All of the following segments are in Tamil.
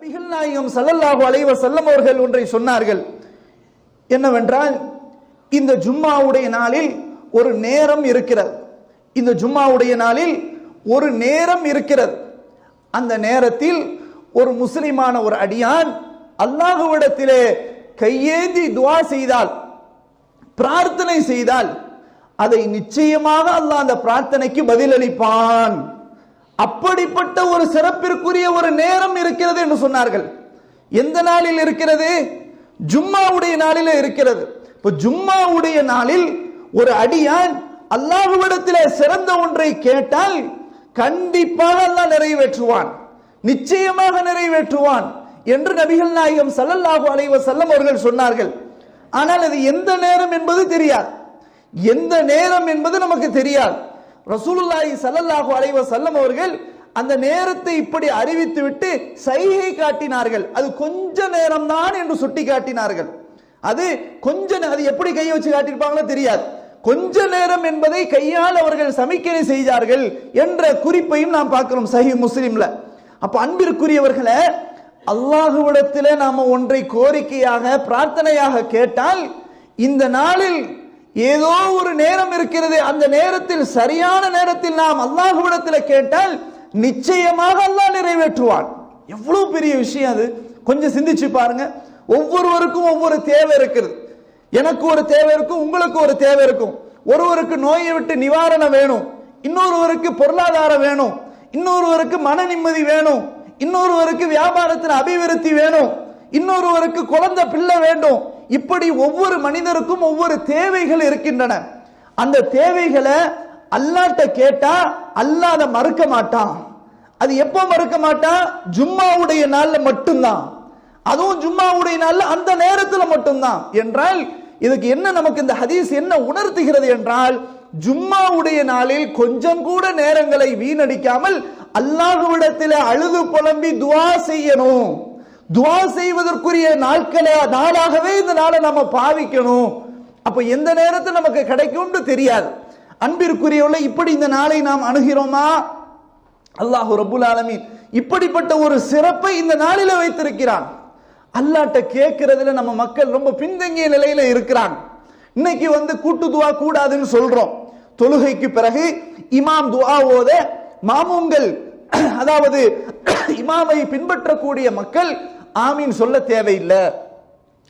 நபிகள் நாயகம் சல்லல்லாஹு அலைஹி செல்லம் அவர்கள் ஒன்றை சொன்னார்கள். என்னவென்றால் இந்த ஜும்மாவுடைய நாளில் ஒரு நேரம் இருக்கிறது. இந்த ஜும்மாவுடைய நாளில் ஒரு நேரம் இருக்கிறது. அந்த நேரத்தில் ஒரு முஸ்லிமான ஒரு அடியான் அல்லாஹுவிடத்திலே கையேந்தி துவா செய்தால் பிரார்த்தனை செய்தால் அதை நிச்சயமாக அல்லாஹ் அந்த பிரார்த்தனைக்கு பதிலளிப்பான். அப்படிப்பட்ட ஒரு சிறப்பிற்குரிய ஒரு நேரம் இருக்கிறது என்று சொன்னார்கள். எந்த நாளில் இருக்கிறது? ஜும்மாவுடைய நாளில் இருக்கிறது. இப்போ ஜும்மாவுடைய நாளில் ஒரு அடியான் அல்லாஹுவிடத்தில் சிறந்த ஒன்றை கேட்டால் கண்டிப்பாக அல்லாஹ் நிறைவேற்றுவான். நிச்சயமாக நிறைவேற்றுவான் என்று நபிகள் நாயகம் சல்லல்லாஹு அலைவ செல்லம் அவர்கள் சொன்னார்கள். ஆனால் அது எந்த நேரம் என்பது தெரியாது. எந்த நேரம் என்பது நமக்கு தெரியாது. ரசூலுல்லாஹி சல்லல்லாஹு அலைவ வஸல்லம் அவர்கள் அந்த நேரத்தை இப்படி அறிவித்து விட்டு சைகை காட்டினார்கள். அது கொஞ்ச நேரம் தான் என்று சுட்டி காட்டினார்கள். அது கொஞ்ச அது எப்படி கையை வச்சு காட்டியிருப்பாங்களோ தெரியாது. கொஞ்ச நேரம் என்பதை கையால் அவர்கள் சமிக்கை செய்தார்கள் என்ற குறிப்பையும் நாம் பார்க்கிறோம் சஹி முஸ்லிம்ல. அப்ப அன்பிற்குரியவர்களை அல்லாஹுவிடத்தில் நாம ஒன்றை கோரிக்கையாக பிரார்த்தனையாக கேட்டால் இந்த நாளில் ஏதோ ஒரு நேரம் இருக்கிறது. அந்த நேரத்தில் சரியான நேரத்தில் நாம் அல்லாஹுவிடத்தில் கேட்டால் நிச்சயமாக அல்லாஹ் நிறைவேற்றுவான். எவ்வளவு பெரிய விஷயம் அது. கொஞ்சம் சிந்திச்சு பாருங்க. ஒவ்வொருவருக்கும் ஒவ்வொரு தேவை இருக்குது. எனக்கு ஒரு தேவை இருக்கும் உங்களுக்கு ஒரு தேவை இருக்கும். ஒருவருக்கு நோயை விட்டு நிவாரணம் வேணும். இன்னொருவருக்கு பொருளாதாரம் வேணும். இன்னொருவருக்கு மன நிம்மதி வேணும். இன்னொருவருக்கு வியாபாரத்தில் அபிவிருத்தி வேணும். இன்னொருவருக்கு குழந்தை பிள்ளை வேண்டும். இப்படி ஒவ்வொரு மனிதருக்கும் ஒவ்வொரு தேவைகள் இருக்கின்றன. அந்த தேவைகளை அல்லாட்ட கேட்டா அல்லாத மறுக்க மாட்டான் அது எப்போ மறுக்க மாட்டான் ஜும்மாவுடைய நாள்ல மட்டும்தான். அதுவும் ஜும்மாவுடைய நாள்ல அந்த நேரத்துல மட்டும்தான். என்றால் இதுக்கு என்ன நமக்கு இந்த ஹதீஸ் என்ன உணர்த்துகிறது என்றால் ஜும்மாவுடைய நாளில் கொஞ்சம் கூட நேரங்களை வீணடிக்காமல் அல்லாஹுவிடத்தில் அழுது புலம்பி துவா செய்யணும். துவா செய்வதற்குரிய நாட்களை நாளாகவே இந்த நாளை நம்ம பாவிக்கணும். அப்போ எந்த நேரத்தில் நமக்கு கிடைக்கும்னு தெரியாது. அன்பிற்குரியவளை இப்படி இந்த நாளை நாம் அணுகிறோமா? அல்லாஹ் ரபுல் ஆலமின் இப்படிப்பட்ட ஒரு சிறப்பை இந்த நாளில வைத்திருக்கிறான். அல்லாட்ட கேட்கறதுல நம்ம மக்கள் ரொம்ப பின்தங்கிய நிலையில இருக்கிறாங்க. இன்னைக்கு வந்து கூட்டு துவா கூடாதுன்னு சொல்றோம். தொழுகைக்கு பிறகு இமாம் துவா ஓத மாமூங்கள் அதாவது இமாமை பின்பற்றக்கூடிய மக்கள் ஆமீன் சொல்ல தேவையில்லை.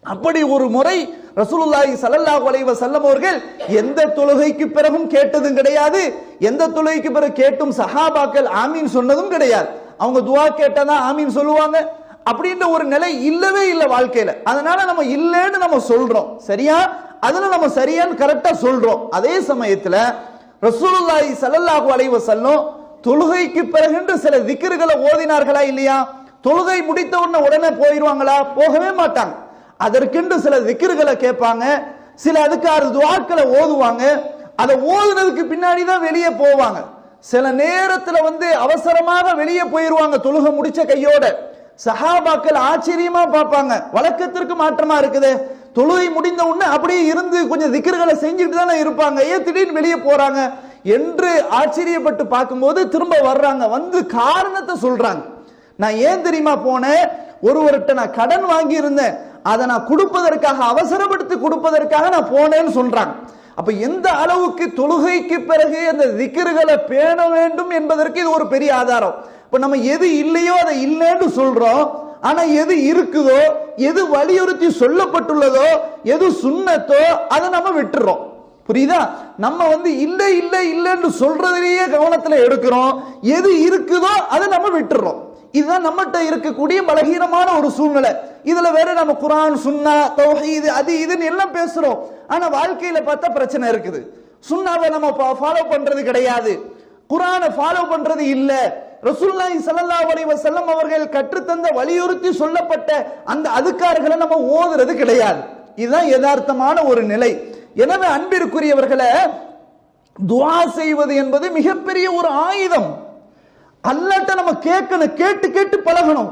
அப்படி ஒரு முறை ரசூலுல்லாஹி சல்லல்லாஹு அலைஹி வஸல்லம் அவர்கள் எந்த தொழுகைக்கு பிறகும் கேட்டதும் கிடையாது எந்த தொழுகைக்கு பிறகு கேட்டும் சஹாபாக்கள் ஆமீன் சொன்னதும் கிடையாது. அவங்க துவா கேட்டதா ஆமீன் சொல்லுவாங்க. அப்படின்ற ஒரு நிலை இல்லவே இல்லை வாழ்க்கையில. அதனால நம்ம இல்லைன்னு நம்ம சொல்றோம். சரியா? அதுல நம்ம சரியான்னு கரெக்டா சொல்றோம். அதே சமயத்துல ரசூலுல்லாஹி சல்லல்லாஹு அலைஹி வஸல்லம் தொழுகைக்கு பிறகுன்று சில திக்ருகளை ஓதினார்களா இல்லையா? தொழுகை முடித்த உடனே உடனே போயிடுவாங்களா போகவே மாட்டாங்க. அதற்கென்று சில திக்ருகளை கேட்பாங்க. சில அதுக்காறு துவாக்களை ஓதுவாங்க. அதை ஓதுனதுக்கு பின்னாடி தான் வெளியே போவாங்க. சில நேரத்தில் வந்து அவசரமாக வெளியே போயிருவாங்க தொழுகை முடிச்ச கையோட. சஹாபாக்கள் ஆச்சரியமா பார்ப்பாங்க. வழக்கத்திற்கு மாற்றமா இருக்குது. தொழுகை முடிந்த உடனே அப்படியே இருந்து கொஞ்சம் திக்கர்களை செஞ்சுட்டு தானே இருப்பாங்க. ஏன் திடீர்னு வெளியே போறாங்க? என்று ஆச்சரியப்பட்டு பார்க்கும்போது திரும்ப வர்றாங்க. வந்து காரணத்தை சொல்றாங்க. நான் ஏன் தெரியுமா போனேன்? ஒருவர்கிட்ட நான் கடன் வாங்கி இருந்தேன் அதை நான் கொடுப்பதற்காக அவசரப்படுத்தி கொடுப்பதற்காக நான் போனேன்னு சொல்றாங்க. அப்ப எந்த அளவுக்கு தொழுகைக்கு பிறகு அந்த திக்கர்களை பேண வேண்டும் என்பதற்கு இது ஒரு பெரிய ஆதாரம். இப்ப நம்ம எது இல்லையோ அதை இல்லைன்னு சொல்றோம். ஆனா எது இருக்குதோ எது வலியுறுத்தி சொல்லப்பட்டுள்ளதோ எது சுண்ணத்தோ அதை நம்ம விட்டுறோம். புரியுதா? நம்ம வந்து இல்லை இல்லை இல்லைன்னு சொல்றதுலேயே கவனத்துல எடுக்கிறோம். எது இருக்குதோ அதை நம்ம விட்டுறோம். இதுதான் நம்மகிட்ட இருக்கக்கூடிய பலகீனமான ஒரு சூழ்நிலை. இதுல வேற நம்ம குரான் சுன்னா தௌஹீது அது இதுன்னு எல்லாம் பேசுறோம். ஆனா வாழ்க்கையில பார்த்தா பிரச்சனை இருக்குது. சுன்னாவை நம்ம ஃபாலோ பண்றது கிடையாது. குரானை ஃபாலோ பண்றது இல்ல. ரசூல்லாய் சல்லா அலைஹி செல்லம் அவர்கள் கற்றுத்தந்த வலியுறுத்தி சொல்லப்பட்ட அந்த அதுக்கார்களை நம்ம ஓதுறது கிடையாது. இதுதான் யதார்த்தமான ஒரு நிலை. எனவே அன்பிற்குரியவர்களை துவா செய்வது என்பது மிகப்பெரிய ஒரு ஆயுதம். அல்லாட்ட நம்ம கேட்கணும் கேட்டு கேட்டு பழகணும்.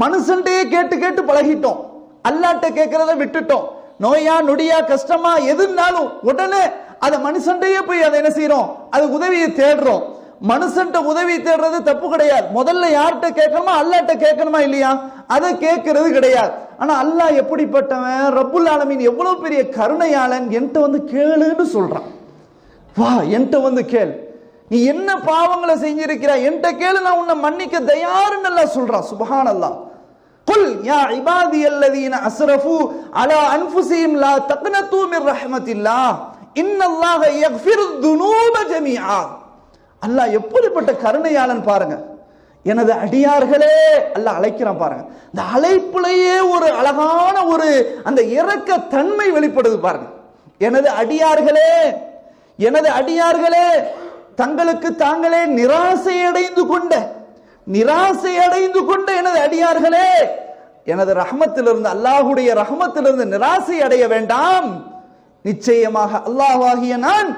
மனுஷன்டையே கேட்டு கேட்டு பழகிட்டோம். அல்லாட்ட கேட்கறத விட்டுட்டோம். நோயா நொடியா கஷ்டமா எதுனாலும் உடனே அதை மனுஷன்டையே போய் அதை என்ன செய்யறோம் அது உதவியை தேடுறோம். மனுஷன்ட்ட உதவி தேடுறது தப்பு கிடையாது. முதல்ல யார்கிட்ட கேட்கணுமா அல்லாட்ட கேட்கணுமா இல்லையா? அதை கேட்கறது கிடையாது. ஆனா அல்லாஹ் எப்படிப்பட்டவன்? ரப்புல் ஆலமீன் எவ்வளவு பெரிய கருணையாளன்? என்கிட்ட வந்து கேளுன்னு சொல்றான். வா என்கிட்ட வந்து கேள். நீ என்ன பாவங்களை செஞ்சிருக்கிறாய்? என்கிட்ட கேளு நான் உன்னை மன்னிக்க தயாருன்னு எல்லாம் சொல்றான் சுபஹான் அல்லாஹ் குல் யா இபாதி அல்லதீன அஸ்ரஃபு அலா அன்ஃபுசிஹிம் லா தக்னது மிர் ரஹ்மத்தில்லாஹ். இன்னல்லாஹ யக்ஃபிரு துனூப ஜமீஆ. அல்லாஹ் எப்படிப்பட்ட கருணையாளன் பாருங்க. எனது அடியார்களே அல்ல அழைக்கிறான் பாருங்க. இந்த அழைப்புலயே ஒரு அழகான ஒரு அந்த இறக்க தன்மை வெளிப்படுது பாருங்க. எனது அடியார்களே எனது அடியார்களே தங்களுக்கு தாங்களே நிராசை அடைந்து கொண்ட நிராசை அடைந்து கொண்ட எனது அடியார்களே எனது ரஹமத்திலிருந்து அல்லாஹுடைய ரஹமத்திலிருந்து நிராசை அடைய வேண்டாம். நிச்சயமாக அல்லாஹாகிய நான்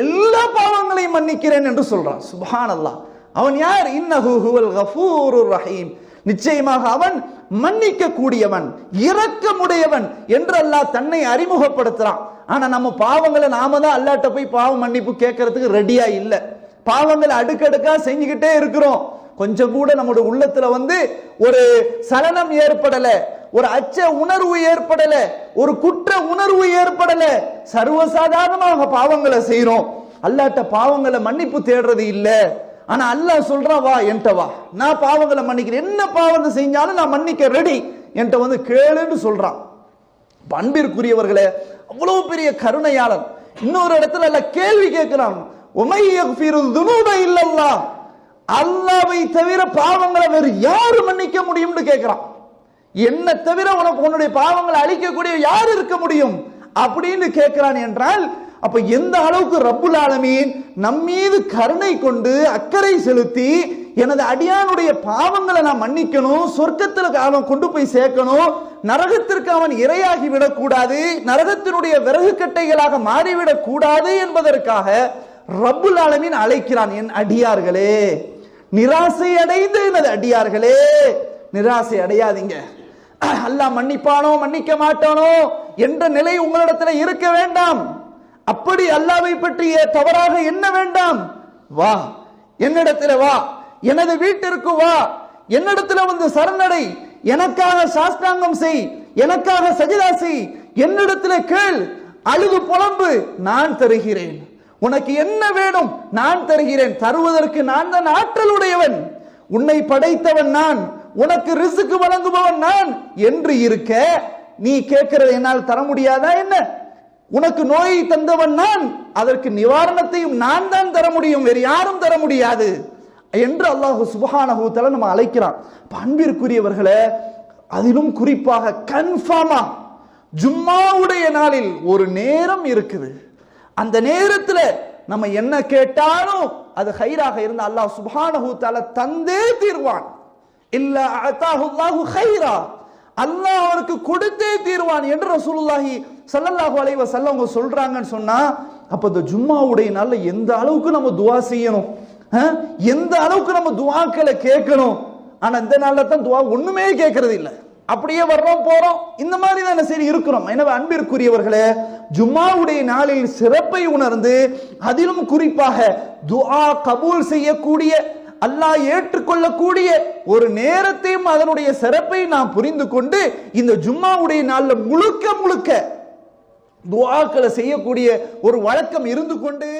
எல்லா பாவங்களையும் மன்னிக்கிறேன் என்று சொல்றான். சுபான் அல்லாஹ் அவன் யார்? இன்னஹு ஹுவல் ரஹீம். நிச்சயமாக அவன் மன்னிக்க கூடியவன் இரக்கமுடையவன் என்று அல்லாஹ் தன்னை அறிமுகப்படுத்துறான். ஆனால் நம்ம பாவங்களை நாம தான் அல்லாட்ட போய் பாவம் மன்னிப்பு கேட்கறதுக்கு ரெடியா இல்லை. பாவங்களை அடுக்கடுக்காக செஞ்சுக்கிட்டே இருக்கிறோம். கொஞ்சம் கூட நம்முடைய உள்ளத்துல வந்து ஒரு சலனம் ஏற்படல ஒரு அச்ச உணர்வு ஏற்படல ஒரு குற்ற உணர்வு ஏற்படல. சர்வசாதாரணமாக பாவங்களை செய்யறோம் அல்லாட்ட பாவங்களை மன்னிப்பு தேடுறது இல்லை. ஆனா அல்லாஹ் சொல்றான் வா என்கிட்ட வா. நான் பாவங்களை மன்னிக்கிறேன். என்ன பாவத்தை செஞ்சாலும் நான் மன்னிக்க ரெடி என்கிட்ட வந்து கேளுன்னு சொல்றான். இப்ப அன்பிற்குரியவர்களே அவ்வளவு பெரிய கருணையாளன் இன்னொரு இடத்துல அல்ல கேள்வி கேட்கிறான். துனூப இல்லல்லா அல்லாவை தவிர பாவங்களை வேறு யாரு மன்னிக்க முடியும்னு கேட்கிறான். என்ன தவிர உனக்கு உன்னுடைய பாவங்களை அழிக்கக்கூடிய யார் இருக்க முடியும்? அப்படின்னு கேட்கிறான் என்றால் அப்ப எந்த அளவுக்கு ரப்புல் ஆலமீன் நம்மீது கருணை கொண்டு அக்கறை செலுத்தி எனது அடியானுடைய பாவங்களை நான் மன்னிக்கணும் சொர்க்கத்தில் அவன் கொண்டு போய் சேர்க்கணும் நரகத்திற்கு அவன் இரையாகி விடக்கூடாது நரகத்தினுடைய விறகு கட்டைகளாக மாறிவிடக் கூடாது என்பதற்காக ரப்புல் ஆலமின் அழைக்கிறான் என் அடியார்களே. நிராசை அடைந்து எனது அடியார்களே. நிராசை அடையாதீங்க. அல்லாஹ் மன்னிப்பானோ மன்னிக்க மாட்டானோ என்ற நிலை உங்களிடத்தில் இருக்க வேண்டாம். அப்படி அல்லாவை பற்றிய தவறாக என்ன வேண்டாம். வா என்னிடத்தில் வா. எனது வீட்டிற்கு வா. என்னிடத்தில் வந்து சரணடை. எனக்காக சாஸ்தாங்கம் செய். எனக்காக சஜிதா செய். என்னிடத்தில் கேள். அழுது புலம்பு. நான் தருகிறேன். உனக்கு என்ன வேணும்? நான் தருகிறேன். தருவதற்கு நான் தான் ஆற்றல் உடையவன் உன்னை படைத்தவன் நான். உனக்கு ரிசுக்கு வழங்குபவன் நான். என்று இருக்க நீ கேட்கிறது என்னால் தர முடியாதா என்ன? உனக்கு நோயை தந்தவன் நான். அதற்கு நிவாரணத்தையும் நான் தான் தர முடியும். வேறு யாரும் தர முடியாது. என்று அல்லாஹு சுபஹானஹு தஆலா நம்ம அழைக்கிறான். பண்பிற்குரியவர்களே அதிலும் குறிப்பாக கன்ஃபார்மா ஜும்மாவுடைய நாளில் ஒரு நேரம் இருக்குது. அந்த நேரத்தில் நம்ம என்ன கேட்டாலும் அது ஹைராக இருந்த அல்லாஹ் சுப்ஹானஹு தஆலா தந்தே தீர்வான். இல்ல அத்தாஹுல்லாஹு ஹைரா. அல்லாஹ் அவருக்கு கொடுத்தே தீர்வான் என்று ரசூலுல்லாஹி சல்லல்லாஹு அலைஹி வஸல்லம் அவங்க சொல்றாங்கன்னு சொன்னா அப்ப இந்த ஜும்மாவுடைய நாள்ல எந்த அளவுக்கு நம்ம துவா செய்யணும்? எந்த அளவுக்கு நம்ம துவாக்களை கேட்கணும்? ஆனா இந்த நாள்ல தான் துவா ஒண்ணுமே கேட்கறது இல்லை. அப்படியே வர்றோம் போறோம். இந்த மாதிரி தானே சரி இருக்கிறோம். எனவே அன்பிற்குரியவர்களே ஜும்மாவுடைய நாளில் சிறப்பை உணர்ந்து அதிலும் குறிப்பாக துஆ கபூல் செய்யக்கூடிய அல்லாஹ் ஏற்றுக்கொள்ளக்கூடிய ஒரு நேரத்தையும் அதனுடைய சிறப்பை நாம் புரிந்து கொண்டு இந்த ஜும்மாவுடைய நாளில் முழுக்க முழுக்க துவாக்களை செய்யக்கூடிய ஒரு வழக்கம் இருந்து கொண்டே